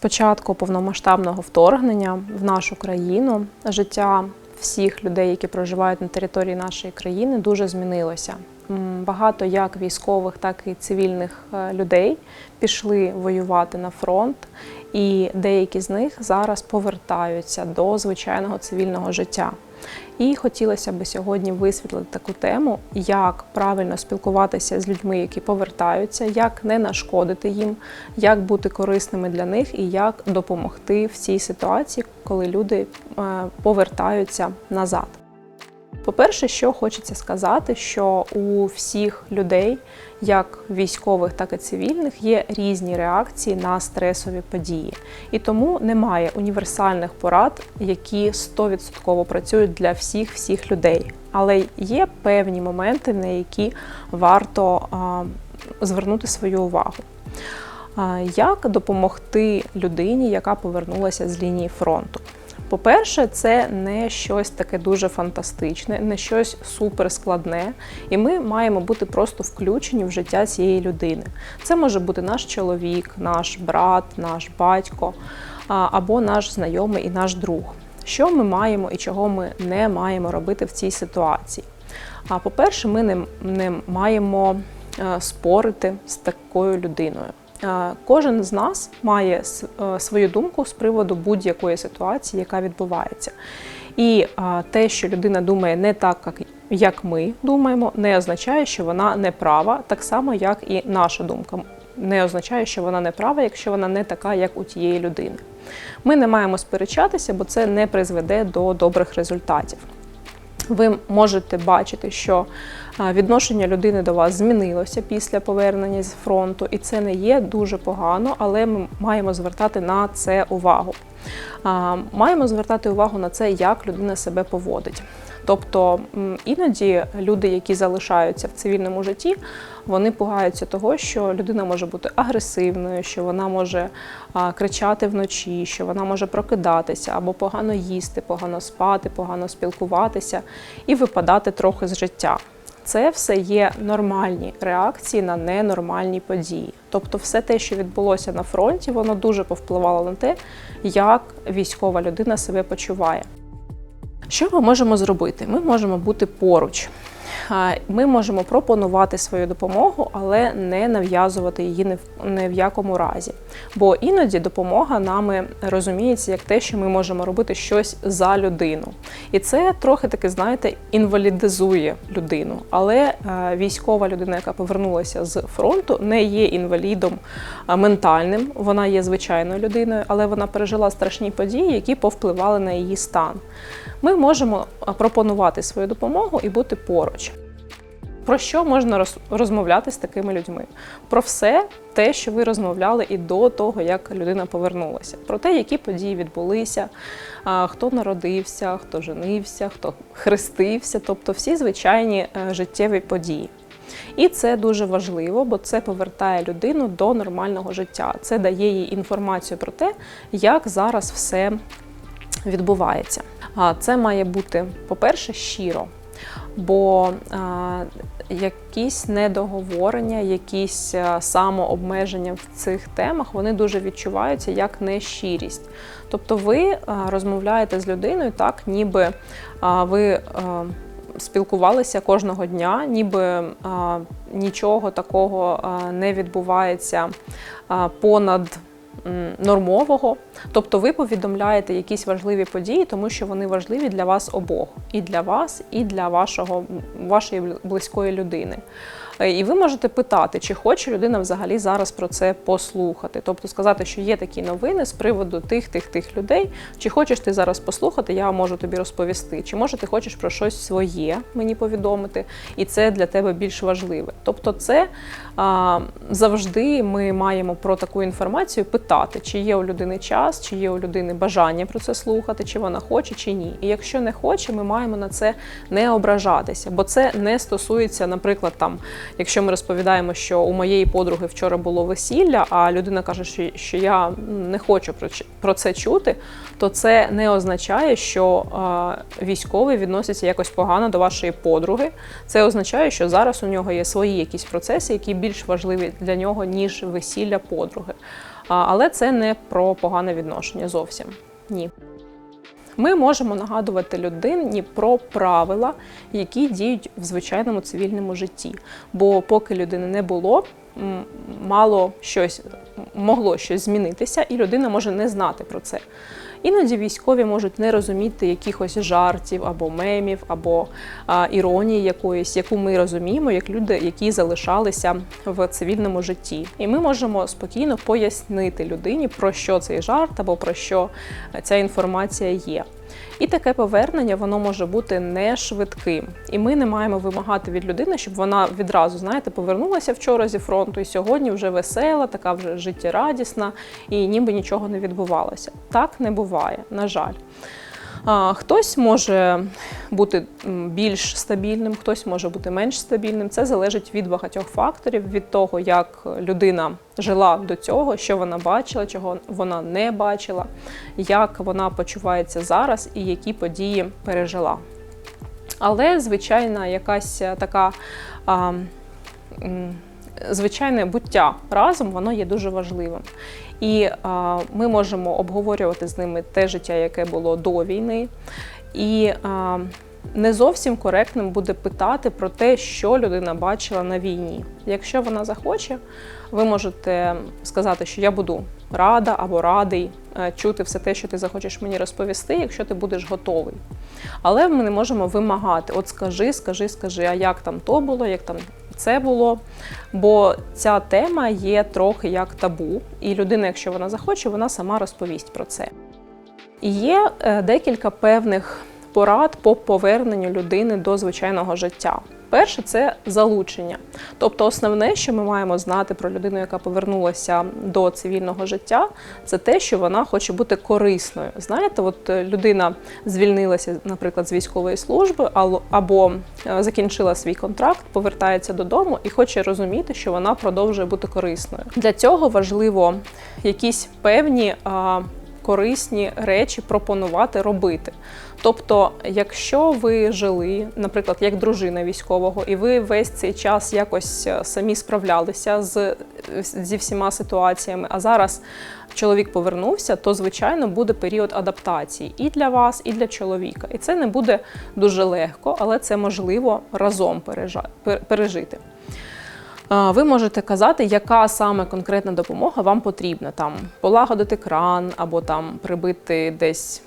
початку повномасштабного вторгнення в нашу країну життя всіх людей, які проживають на території нашої країни, дуже змінилося. Багато як військових, так і цивільних е, людей пішли воювати на фронт, і деякі з них зараз повертаються до звичайного цивільного життя. І хотілося б сьогодні висвітлити таку тему, як правильно спілкуватися з людьми, які повертаються, як не нашкодити їм, як бути корисними для них і як допомогти в цій ситуації, коли люди е, повертаються назад. По-перше, що хочеться сказати, що у всіх людей, як військових, так і цивільних, є різні реакції на стресові події. І тому немає універсальних порад, які 100% працюють для всіх всіх людей. Але є певні моменти, на які варто а, звернути свою увагу. Як допомогти людині, яка повернулася з лінії фронту? По-перше, це не щось таке дуже фантастичне, не щось суперскладне, і ми маємо бути просто включені в життя цієї людини. Це може бути наш чоловік, наш брат, наш батько або наш знайомий і наш друг. Що ми маємо і чого ми не маємо робити в цій ситуації? А по-перше, ми не, не маємо е, спорити з такою людиною. Е, Кожен з нас має е, свою думку з приводу будь-якої ситуації, яка відбувається. І е, те, що людина думає не так, як- як ми думаємо, не означає, що вона не права, так само, як і наша думка. Не означає, що вона не права, якщо вона не така, як у тієї людини. Ми не маємо сперечатися, бо це не призведе до добрих результатів ви можете бачити, що відношення людини до вас змінилося після повернення з фронту, і це не є дуже погано, але ми маємо звертати на це увагу. Маємо звертати увагу на це, як людина себе поводить. Тобто іноді люди, які залишаються в цивільному житті, вони пугаються того, що людина може бути агресивною, що вона може кричати вночі, що вона може прокидатися або погано їсти, погано спати, погано спілкуватися і випадати трохи з життя. Це все є нормальні реакції на ненормальні події. Тобто, все те, що відбулося на фронті, воно дуже повпливало на те, як військова людина себе почуває. Що ми можемо зробити? Ми можемо бути поруч. Ми можемо пропонувати свою допомогу, але не нав'язувати її ні в- якому разі. Бо іноді допомога нами розуміється як те, що ми можемо робити щось за людину. І це трохи таки, знаєте, інвалідизує людину. Але е, військова людина, яка повернулася з фронту, не є інвалідом е, ментальним. Вона є звичайною людиною, але вона пережила страшні події, які повпливали на її стан. Ми можемо пропонувати свою допомогу і бути поруч. Про що можна роз- розмовляти з такими людьми? Про все те, що ви розмовляли і до того, як людина повернулася. Про те, які події відбулися, хто народився, хто женився, хто хрестився, тобто всі звичайні е, життєві події. І це дуже важливо, бо це повертає людину до нормального життя. Це дає їй інформацію про те, як зараз все відбувається. А це має бути, по-перше, щиро. Бо а, якісь недоговорення, якісь а, самообмеження в цих темах вони дуже відчуваються як нещирість. Тобто ви а, розмовляєте з людиною так, ніби ви спілкувалися кожного дня, ніби нічого такого не відбувається понад нормового. Тобто ви повідомляєте якісь важливі події, тому що вони важливі для вас обох, і для вас, і для вашого, вашої близької людини. Е, І ви можете питати, чи хоче людина взагалі зараз про це послухати. Тобто сказати, що є такі новини з приводу тих, тих, тих людей. Чи хочеш ти зараз послухати, я можу тобі розповісти. Чи може ти хочеш про щось своє мені повідомити, і це для тебе більш важливе. Тобто, це а, завжди ми маємо про таку інформацію питати, чи є у людини час, чи є у людини бажання про це слухати, чи вона хоче, чи ні. І якщо не хоче, ми маємо на це не ображатися, бо це не стосується, наприклад, там, якщо ми розповідаємо, що у моєї подруги вчора було весілля, а людина каже, що, я не хочу про, це чути, то це не означає, що військовий відноситься якось погано до вашої подруги. Це означає, що зараз у нього є свої якісь процеси, які більш важливі для нього, ніж весілля подруги. Але це не про погане відношення зовсім. Ні. Ми можемо нагадувати людині про правила, які діють в звичайному цивільному житті. Бо поки людини не було, мало щось могло щось змінитися, і людина може не знати про це. Іноді військові можуть не розуміти якихось жартів або мемів, або а, іронії якоїсь, яку ми розуміємо, як люди, які залишалися в цивільному житті. І ми можемо спокійно пояснити людині, про що цей жарт або про що ця інформація є. І таке повернення воно може бути не швидким. І ми не маємо вимагати від людини, щоб вона відразу, знаєте, повернулася вчора зі фронту і сьогодні вже весела, така вже життєрадісна, і ніби нічого не відбувалося. Так не буває, на жаль. Хтось може бути більш стабільним, хтось може бути менш стабільним. Це залежить від багатьох факторів, від того, як людина жила до цього, що вона бачила, чого вона не бачила, як вона почувається зараз і які події пережила. Але, звичайна, якась така. А, Звичайне буття разом воно є дуже важливим. І а, ми можемо обговорювати з ними те життя, яке було до війни. І а, не зовсім коректним буде питати про те, що людина бачила на війні. Якщо вона захоче, ви можете сказати, що я буду рада або радий е, чути все те, що ти захочеш мені розповісти, якщо ти будеш готовий. Але ми не можемо вимагати: от скажи, скажи, скажи, а як там то було, як там це було. Бо ця тема є трохи як табу, і людина, якщо вона захоче, вона сама розповість про це. І є е, декілька певних порад по поверненню людини до звичайного життя. Перше це залучення. Тобто, основне, що ми маємо знати про людину, яка повернулася до цивільного життя, це те, що вона хоче бути корисною. Знаєте, от е, людина звільнилася, наприклад, з військової служби, або е, закінчила свій контракт, повертається додому і хоче розуміти, що вона продовжує бути корисною. Для цього важливо якісь певні. Корисні речі пропонувати робити. Тобто, якщо ви жили, наприклад, як дружина військового, і ви весь цей час якось е, самі справлялися з, зі всіма ситуаціями, а зараз чоловік повернувся, то звичайно буде період адаптації і для вас, і для чоловіка. І це не буде дуже легко, але це можливо разом пережити. Ви можете казати, яка саме конкретна допомога вам потрібна. Там полагодити кран, або там прибити десь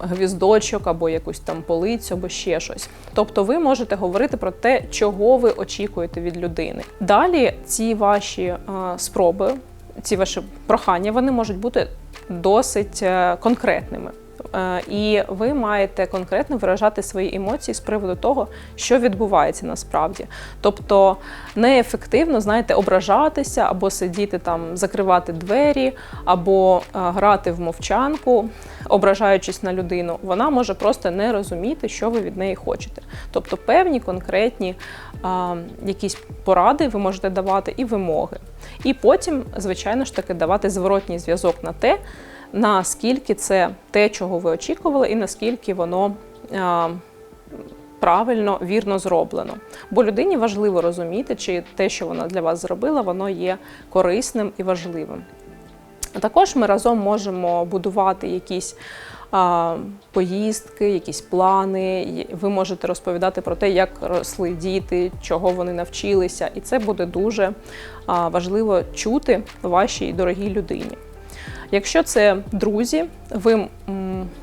гвіздочок, або якусь там полицю, або ще щось. Тобто ви можете говорити про те, чого ви очікуєте від людини. Далі ці ваші а, спроби, ці ваші прохання, вони можуть бути досить е, конкретними. Е, І ви маєте конкретно виражати свої емоції з приводу того, що відбувається насправді. Тобто неефективно, знаєте, ображатися або сидіти там, закривати двері, або е, грати в мовчанку, ображаючись на людину, вона може просто не розуміти, що ви від неї хочете. Тобто певні конкретні а, якісь поради ви можете давати і вимоги. І потім, звичайно ж таки, давати зворотній зв'язок на те, наскільки це те, чого ви очікували, і наскільки воно. А, Правильно, вірно зроблено. Бо людині важливо розуміти, чи те, що вона для вас зробила, воно є корисним і важливим. Також ми разом можемо будувати якісь поїздки, якісь плани. Ви можете розповідати про те, як росли діти, чого вони навчилися, і це буде дуже важливо чути вашій дорогій людині. Якщо це друзі, ви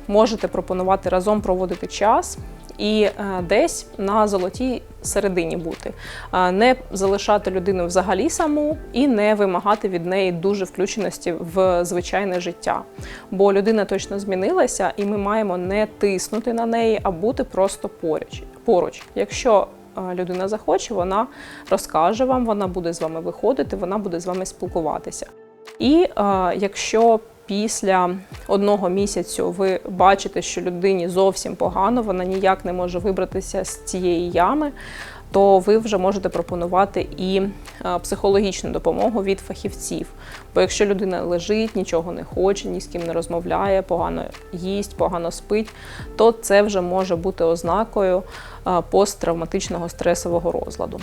можете пропонувати разом проводити час і е, десь на золотій середині бути, Е, не залишати людину взагалі саму і не вимагати від неї дуже включеності в звичайне життя. Бо людина точно змінилася, і ми маємо не тиснути на неї, а бути просто поруч. поруч. Якщо е, людина захоче, вона розкаже вам, вона буде з вами виходити, вона буде з вами спілкуватися. І е, якщо після одного місяцю ви бачите, що людині зовсім погано, вона ніяк не може вибратися з цієї ями, то ви вже можете пропонувати і е, психологічну допомогу від фахівців. Бо якщо людина лежить, нічого не хоче, ні з ким не розмовляє, погано їсть, погано спить, то це вже може бути ознакою е, посттравматичного стресового розладу.